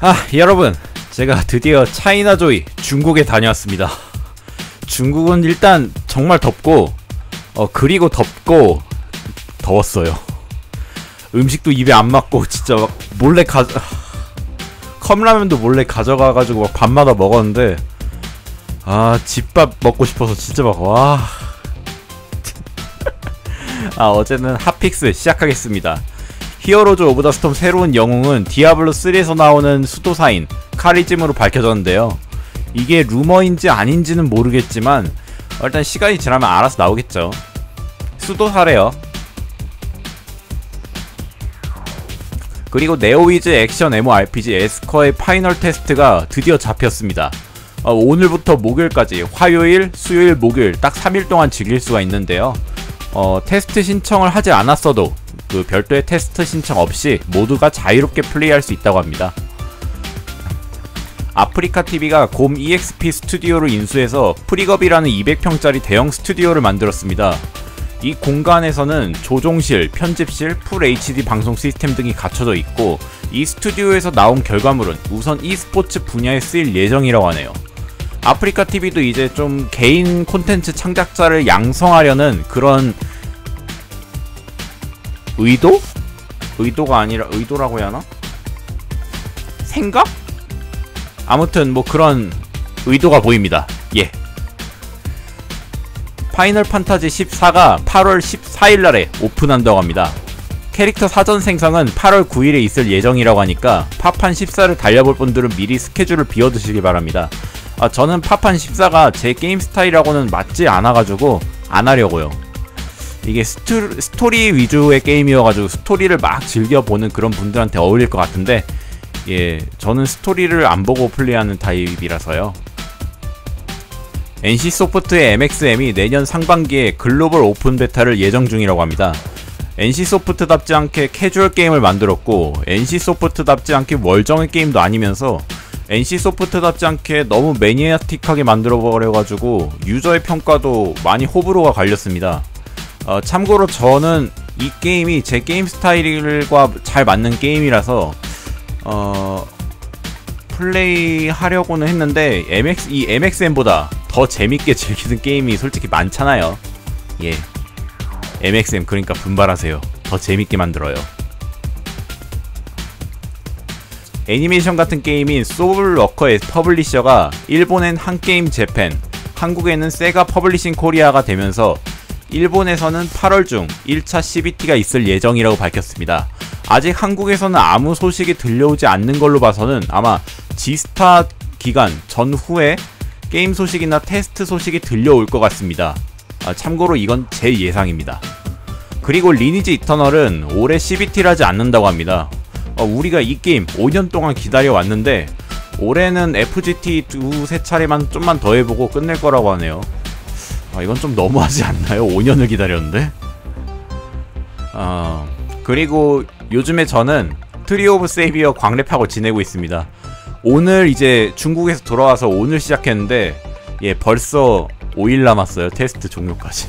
아 여러분 제가 드디어 차이나조이 중국에 다녀왔습니다. 중국은 일단 정말 덥고 어 그리고 덥고 더웠어요. 음식도 입에 안 맞고 진짜 막 몰래 가 컵라면도 몰래 가져가가지고 막 밤마다 먹었는데 아 집밥 먹고 싶어서 진짜 막와. 아 어제는 핫픽스 시작하겠습니다 히어로즈 오브 더 스톰 새로운 영웅은 디아블로3에서 나오는 수도사인 카리즘으로 밝혀졌는데요. 이게 루머인지 아닌지는 모르겠지만 일단 시간이 지나면 알아서 나오겠죠. 수도사래요. 그리고 네오위즈 액션 MMORPG 에스커의 파이널 테스트가 드디어 잡혔습니다. 어, 오늘부터 목요일까지 화요일, 수요일, 목요일 딱 3일 동안 즐길 수가 있는데요. 어, 테스트 신청을 하지 않았어도 그 별도의 테스트 신청 없이 모두가 자유롭게 플레이할 수 있다고 합니다. 아프리카 TV가 곰 EXP 스튜디오를 인수해서 프리겁이라는 200평짜리 대형 스튜디오를 만들었습니다. 이 공간에서는 조종실, 편집실, 풀 HD 방송 시스템 등이 갖춰져 있고 이 스튜디오에서 나온 결과물은 우선 e스포츠 분야에 쓰일 예정이라고 하네요. 아프리카 TV도 이제 좀 개인 콘텐츠 창작자를 양성하려는 그런 의도? 의도가 아니라 의도라고 해야 하나? 생각? 아무튼 뭐 그런 의도가 보입니다. 예. 파이널 판타지 14가 8월 14일 날에 오픈한다고 합니다. 캐릭터 사전 생성은 8월 9일에 있을 예정이라고 하니까 파판 14를 달려볼 분들은 미리 스케줄을 비워두시기 바랍니다. 아, 저는 파판 14가 제 게임 스타일하고는 맞지 않아가지고 안 하려고요. 이게 스토, 스토리 위주의 게임이어가지고 스토리를 막 즐겨보는 그런 분들한테 어울릴 것 같은데 예 저는 스토리를 안 보고 플레이하는 타입이라서요 NC소프트의 MXM이 내년 상반기에 글로벌 오픈 베타를 예정 중이라고 합니다 NC소프트답지 않게 캐주얼 게임을 만들었고 NC소프트답지 않게 월정의 게임도 아니면서 NC소프트답지 않게 너무 매니아틱하게 만들어버려가지고 유저의 평가도 많이 호불호가 갈렸습니다 어, 참고로 저는 이 게임이 제 게임 스타일과 잘 맞는 게임이라서 어, 플레이 하려고는 했는데 MX 이 MXM보다 더 재밌게 즐기는 게임이 솔직히 많잖아요. 예. MXM 그러니까 분발하세요. 더 재밌게 만들어요. 애니메이션 같은 게임인 소울워커의 퍼블리셔가 일본엔 한게임 재팬, 한국에는 세가 퍼블리싱 코리아가 되면서 일본에서는 8월 중 1차 CBT가 있을 예정이라고 밝혔습니다. 아직 한국에서는 아무 소식이 들려오지 않는 걸로 봐서는 아마 지스타 기간 전후에 게임 소식이나 테스트 소식이 들려올 것 같습니다. 아, 참고로 이건 제 예상입니다. 그리고 리니지 이터널은 올해 CBT를 하지 않는다고 합니다. 어, 우리가 이 게임 5년 동안 기다려왔는데 올해는 FGT 두세 차례만 좀만 더 해보고 끝낼 거라고 하네요. 아, 이건 좀 너무하지 않나요? 5년을 기다렸는데? 어, 그리고 요즘에 저는 트리 오브 세이비어 광랩하고 지내고 있습니다. 오늘 이제 중국에서 돌아와서 오늘 시작했는데 예 벌써 5일 남았어요 테스트 종료까지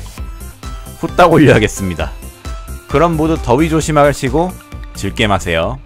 후딱 올려야겠습니다 그럼 모두 더위 조심하시고 즐게 마세요